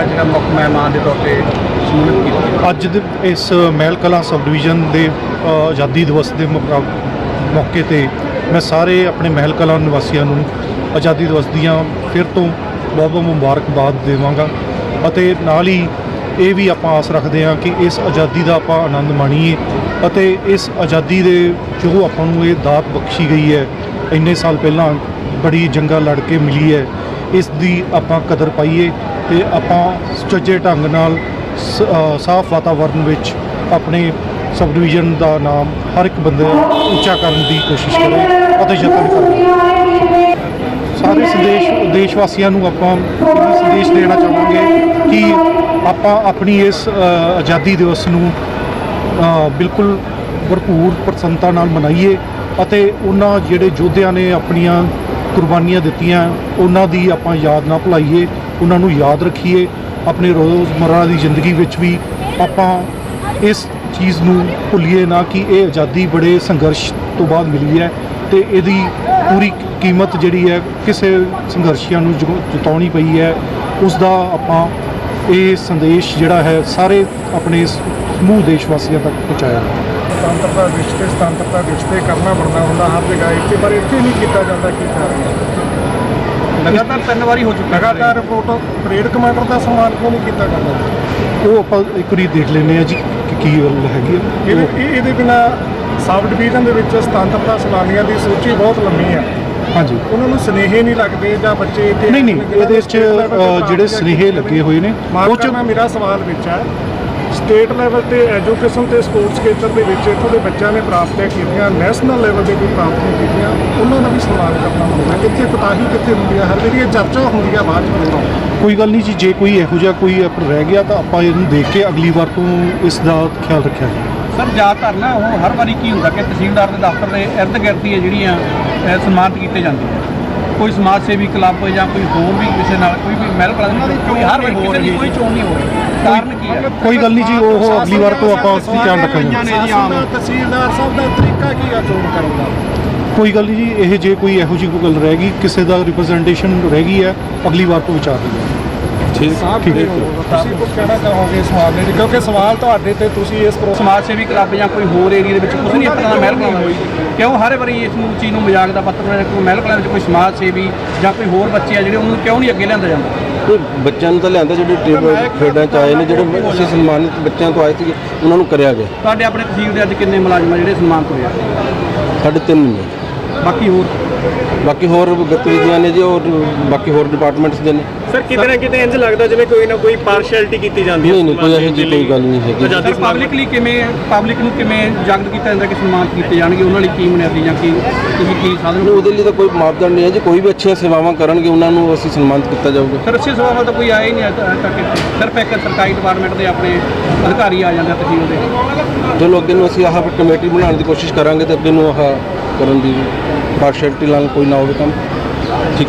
ਅੱਜ ਜਿਹੜਾ ਮੁੱਖ ਮਹਿਮਾਨ ਦੇ ਤੌਰ ਤੇ ਸ਼ਮੂਲੀਅਤ ਕੀਤੀ ਅੱਜ ਦੇ ਇਸ ਮਹਿਲ ਕਲਾਂ ਸਬ ਡਿਵੀਜ਼ਨ ਦੇ ਆਜ਼ਾਦੀ ਦਿਵਸ ਦੇ ਮੁਕਾ- ਮੌਕੇ ਤੇ ਮੈਂ ਸਾਰੇ ਆਪਣੇ ਮਹਿਲ ਕਲਾਂ ਨਿਵਾਸੀਆਂ ਨੂੰ ਆਜ਼ਾਦੀ ਦਿਵਸ ਦੀਆਂ ਫਿਰ ਤੋਂ ਬਹੁਤ ਬਹੁਤ ਮੁਬਾਰਕਬਾਦ ਦੇਵਾਂਗਾ ਅਤੇ ਨਾਲ ਹੀ ਇਹ ਵੀ ਆਪਾਂ ਆਸ ਰੱਖਦੇ ਹਾਂ ਕਿ ਇਸ ਆਜ਼ਾਦੀ ਦਾ ਆਪਾਂ ਆਨੰਦ ਮਾਣੀਏ ਅਤੇ ਇਸ ਆਜ਼ਾਦੀ ਦੇ ਜੋ ਆਪਾਂ ਨੂੰ ਇਹ ਦਾਤ ਬਖਸ਼ੀ ਗਈ ਹੈ, ਇੰਨੇ ਸਾਲ ਪਹਿਲਾਂ ਬੜੀ ਜੰਗਾਂ ਲੜ ਕੇ ਮਿਲੀ ਹੈ, ਇਸ ਦੀ ਆਪਾਂ ਕਦਰ ਪਾਈਏ ਤੇ ਆਪਾਂ ਸੁਚੱਜੇ ਢੰਗ ਨਾਲ ਸਾਫ਼ ਵਾਤਾਵਰਣ ਵਿੱਚ ਆਪਣੇ ਸਬ ਡਿਵੀਜ਼ਨ ਦਾ ਨਾਮ ਹਰ ਇੱਕ ਬੰਦੇ ਉੱਚਾ ਕਰਨ ਦੀ ਕੋਸ਼ਿਸ਼ ਕਰੇ ਅਤੇ ਯਤਨ ਕਰੇ। ਸਾਰੇ ਸੰਦੇਸ਼ ਦੇਸ਼ ਵਾਸੀਆਂ ਨੂੰ ਆਪਾਂ ਇਹ ਸੰਦੇਸ਼ ਦੇਣਾ ਚਾਹਾਂਗੇ ਕਿ ਆਪਾਂ ਆਪਣੀ ਇਸ ਆਜ਼ਾਦੀ ਦਿਵਸ ਨੂੰ ਬਿਲਕੁਲ ਭਰਪੂਰ ਪ੍ਰਸੰਨਤਾ ਨਾਲ ਮਨਾਈਏ ਅਤੇ ਉਹਨਾਂ ਜਿਹੜੇ ਯੋਧਿਆਂ ਨੇ ਆਪਣੀਆਂ ਕੁਰਬਾਨੀਆਂ ਦਿੱਤੀਆਂ, ਉਹਨਾਂ ਦੀ ਆਪਾਂ ਯਾਦ ਨਾ ਭੁਲਾਈਏ, ਉਹਨਾਂ ਨੂੰ ਯਾਦ ਰੱਖੀਏ, ਆਪਣੇ ਰੋਜ਼ਮਰਾ ਦੀ ਜ਼ਿੰਦਗੀ ਵਿੱਚ ਵੀ ਆਪਾਂ ਇਸ ਚੀਜ਼ ਨੂੰ ਭੁੱਲੀਏ ਨਾ ਕਿ ਇਹ ਆਜ਼ਾਦੀ ਬੜੇ ਸੰਘਰਸ਼ ਤੋਂ ਬਾਅਦ ਮਿਲੀ ਹੈ ਤੇ ਇਹਦੀ ਪੂਰੀ ਕੀਮਤ ਜਿਹੜੀ ਹੈ ਕਿਸੇ ਸੰਘਰਸ਼ੀਆਂ ਨੂੰ ਜਤਾਉਣੀ ਪਈ ਹੈ। ਉਸ ਦਾ ਆਪਾਂ ਇਹ ਸੰਦੇਸ਼ ਜਿਹੜਾ ਹੈ, ਸਾਰੇ ਆਪਣੇ ਸਮੂਹ ਦੇਸ਼ ਵਾਸੀਆਂ ਤੱਕ ਪਹੁੰਚਾਇਆ। ਸੁਤੰਤਰਤਾ ਦਿਵਸ ਤੇ ਸੁਤੰਤਰਤਾ ਦਿਵਸ ਤੇ ਕਰਨਾ ਬਣਦਾ ਹੁੰਦਾ ਹਰ ਜਗ੍ਹਾ ਇੱਥੇ ਪਰ ਇੱਥੇ ਨਹੀਂ ਕੀਤਾ ਜਾਂਦਾ ਕੀ ਕਾਰਨ ਲਗਾਤਾਰ ਤਿੰਨ ਵਾਰੀ ਹੋ ਚੁੱਕਾ ਲਗਾਤਾਰ ਰਿਪੋਰਟ ਪਰੇਡ ਕਮਾਂਡਰ ਦਾ ਸਨਮਾਨ ਕਿਉਂ ਨਹੀਂ ਕੀਤਾ ਜਾਂਦਾ? ਉਹ ਆਪਾਂ ਇੱਕ ਵਾਰੀ ਦੇਖ ਲੈਂਦੇ ਆ ਜੀ ਕਿ ਕੀ ਗੱਲ ਹੈਗੀ ਇਹ- ਇਹਦੇ ਬਿਨਾ ਸਬ ਡਿਵੀਜ਼ਨ ਦੇ ਵਿੱਚ ਸੁਤੰਤਰਤਾ ਸੈਲਾਨੀਆਂ ਦੀ ਸੂਚੀ ਬਹੁਤ ਲੰਮੀ ਹੈ ਹਾਂਜੀ। ਉਹਨਾਂ ਨੂੰ ਸੁਨੇਹੇ ਨਹੀਂ ਲੱਗਦੇ ਜਾਂ ਬੱਚੇ ਇੱਥੇ ਨਹੀਂ ਨਹੀਂ ਇਹਦੇ ਦੇ ਚ state level ਤੇ ਅ, ਜਿਹੜੇ ਸੁਨੇਹੇ ਲੱਗੇ ਹੋਏ ਨੇ ਉਹ ਚ ਮੇਰਾ ਸਵਾਲ ਵਿੱਚ ਹੈ। ਸਟੇਟ ਲੈਵਲ ਤੇ ਐਜੂਕੇਸ਼ਨ ਤੇ ਸਪੋਰਟਸ ਖੇਤਰ ਦੇ ਵਿੱਚ ਇੱਥੋਂ ਦੇ ਬੱਚਿਆਂ ਨੇ ਪ੍ਰਾਪਤੀਆਂ ਕੀਤੀਆਂ ਨੈਸ਼ਨਲ ਲੈਵਲ ਤੇ ਕੋਈ ਪ੍ਰਾਪਤੀਆਂ ਕੀਤੀਆਂ ਉਹਨਾਂ ਦਾ ਵੀ ਸਨਮਾਨ ਕਰਨਾ ਹੁੰਦਾ ਕਿੱਥੇ ਕੋਤਾਹੀ ਕਿੱਥੇ ਹੁੰਦੀ ਹੈ ਹਰ ਵਾਰੀ ਇਹ ਚਰਚਾ ਹੁੰਦੀ ਹੈ ਬਾਅਦ ਚ ਬਣਾਉਣਾ ਕੋਈ ਗੱਲ ਨਹੀਂ ਜੀ ਜੇ ਕੋਈ ਇਹੋ ਜਿਹਾ ਕੋਈ ਰਹਿ ਗਿਆ ਤਾਂ ਆਪਾਂ ਇਹਨੂੰ ਦੇਖ ਕੇ ਅਗਲੀ ਵਾਰ ਤੋਂ ਇਸ ਦਾ ਖਿਆਲ ਰੱਖਿਆ ਜਾਵੇ। ਸਰ ਜ਼ਿਆਦਾਤਰ ਨਾ ਉਹ ਹਰ ਵਾਰੀ ਕੀ ਹੁੰਦਾ ਕਿ ਤਹਿਸੀਲਦਾਰ ਦੇ ਦਫ਼ਤਰ ਦੇ ਇਰਦ ਗਿਰਦ ਹੀ ਜਿਹੜੀਆਂ ਸਨਮਾਨਿਤ ਕੀਤੇ ਜਾਂਦੇ ਆ। ਕੋਈ ਸਮਾਜ ਸੇਵੀ ਕਲੱਬ ਜਾਂ ਕੋਈ ਹੋਰ ਵੀ ਕਿਸੇ ਨਾਲ ਕੋਈ ਵੀ ਮਹਿਲ ਕਲਾ ਕੋਈ ਹਰ ਕਿਸੇ ਦੀ ਕੋਈ ਚੋਣ ਨਹੀਂ ਹੋ ਰਹੀ। ਕਾਰਨ ਕੀ ਹੈ? ਕੋਈ ਗੱਲ ਨਹੀਂ ਜੀ ਉਹ ਅਗਲੀ ਵਾਰ ਤੋਂ ਆਪਾਂ ਉਸ ਦੀ ਧਿਆਨ ਰੱਖਾਂਗੇ। ਤਹਿਸੀਲਦਾਰ ਸਾਹਿਬ ਦਾ ਤਰੀਕਾ ਕੀ ਆ ਚੋਣ ਕਰਨ ਦਾ? ਕੋਈ ਗੱਲ ਨਹੀਂ ਜੀ ਇਹ ਜੇ ਕੋਈ ਇਹੋ ਜਿਹੀ ਕੋਈ ਗੱਲ ਰਹਿ ਗਈ ਕਿਸੇ ਦਾ ਰਿਪਰੈਜ਼ੈਂਟੇਸ਼ਨ ਰਹਿ ਗਈ ਹੈ ਅਗਲੀ ਵਾਰ ਤੋਂ ਵਿਚਾਰ ਸਾਹਿਬ ਠੀਕ। ਤੁਸੀਂ ਕੁਝ ਕਹਿਣਾ ਚਾਹੋਗੇ ਇਸ ਮਾਮਲੇ 'ਚ ਕਿਉਂਕਿ ਸਵਾਲ ਤੁਹਾਡੇ ਤੇ ਤੁਸੀਂ ਇਸ ਪ੍ਰੋ ਸਮਾਜ ਸੇਵੀ ਕਲੱਬ ਜਾਂ ਕੋਈ ਹੋਰ ਏਰੀਆ ਦੇ ਵਿੱਚ ਕੁਝ ਨਹੀਂ ਪਤਾ ਮਹਿਲ ਕਲਾ ਹੋਈ ਕਿਉਂ ਹਰ ਵਾਰੀ ਇਸ ਨੂੰ ਚੀਜ਼ ਨੂੰ ਮਜ਼ਾਕ ਦਾ ਪੱਤਰ ਬਣਾਇਆ ਕੋਈ ਮਹਿਲ ਕਲਾ ਵਿੱਚ ਕੋਈ ਸਮਾਜ ਸੇਵੀ ਜਾਂ ਕੋਈ ਹੋਰ ਬੱਚੇ ਆ ਜਿਹੜੇ ਉਹਨੂੰ ਕਿਉਂ ਨਹੀਂ ਅੱਗੇ ਲਿਆਂਦਾ ਜਾਂਦਾ? ਕੋਈ ਬੱਚਿਆਂ ਨੂੰ ਤਾਂ ਲਿਆਂਦਾ ਜਿਹੜੇ ਟੇਬਲ ਖੇਡਾਂ ਚ ਆਏ ਨੇ ਜਿਹੜੇ ਅਸੀਂ ਸਨਮਾਨਿਤ ਬੱਚਿਆਂ ਤੋਂ ਆਏ ਸੀ ਉਹਨਾਂ ਨੂੰ ਕਰਿਆ ਗਿਆ। ਤੁਹਾਡੇ ਆਪਣੇ ਤਹਿਸੀਲ ਦੇ ਅੱਜ ਕਿੰਨੇ ਮੁਲਾਜ਼ਮ ਆ ਜਿਹੜੇ ਸਨਮਾਨਿਤ ਹੋਏ ਆ? ਸਾਡੇ ਤਿੰਨ ਨੇ। ਬਾਕੀ ਹੋਰ? ਬਾਕੀ ਹੋਰ ਗਤੀਵਿਧੀਆਂ ਨੇ ਜੀ ਉਹ ਬਾਕੀ ਹੋਰ ਡਿਪਾਰਟਮੈਂਟਸ ਦੇ ਨੇ। ਸਰ ਕਿਤੇ ਨਾ ਕਿਤੇ ਇੰਜ ਲੱਗਦਾ ਜਿਵੇਂ ਕੋਈ ਨਾ ਕੋਈ ਪਾਰਸ਼ੈਲਿਟੀ ਕੀਤੀ ਜਾਂਦੀ ਹੈ ਨਹੀਂ ਨਹੀਂ ਕੋਈ ਇਹੋ ਜਿਹੀ ਕੋਈ ਗੱਲ ਨਹੀਂ ਹੈਗੀ। ਸਰ ਪਬਲਿਕਲੀ ਕਿਵੇਂ ਪਬਲਿਕ ਨੂੰ ਕਿਵੇਂ ਜਾਗਰੂਕ ਕੀਤਾ ਜਾਂਦਾ ਕਿ ਸਨਮਾਨਿਤ ਕੀਤੇ ਜਾਣਗੇ? ਉਹਨਾਂ ਲਈ ਕੀ ਬੁਨਿਆਦੀ ਜਾਂ ਕੀ ਤੁਸੀਂ ਕੀ ਸਾਧਨ ਉਹਦੇ ਲਈ ਤਾਂ ਕੋਈ ਮਾਪਦੰਡ ਨਹੀਂ ਹੈ ਜੀ। ਕੋਈ ਵੀ ਅੱਛੀਆਂ ਸੇਵਾਵਾਂ ਕਰਨਗੇ ਉਹਨਾਂ ਨੂੰ ਅਸੀਂ ਸਨਮਾਨਿਤ ਕੀਤਾ ਜਾਊਗਾ। ਸਰ ਅੱਛੇ ਸੇਵਾਵਾਂ ਤਾਂ ਕੋਈ ਆਇਆ ਹੀ ਨਹੀਂ ਤੱਕ ਸਿਰਫ ਇੱਕ ਸਰਕਾਰੀ ਡਿਪਾਰਟਮੈਂਟ ਦੇ ਆਪਣੇ ਅਧਿਕਾਰੀ ਆ ਜਾਂਦੇ ਆ ਤਹਿਸੀਲ ਦੇ। ਚਲੋ ਅੱਗੇ ਨੂੰ ਅਸੀਂ ਆਹ ਕਮੇਟੀ ਬਣਾਉਣ ਦੀ ਕੋਸ਼ਿਸ਼ ਕਰਾਂਗੇ ਤੇ ਅੱਗੇ ਨੂੰ ਆਹ ਕਰਨ ਦੀ ਪਾਰਸ਼ੈਲਿਟੀ ਨਾਲ ਕੋਈ ਨਾ ਹੋਵੇ ਕੰਮ ਠੀਕ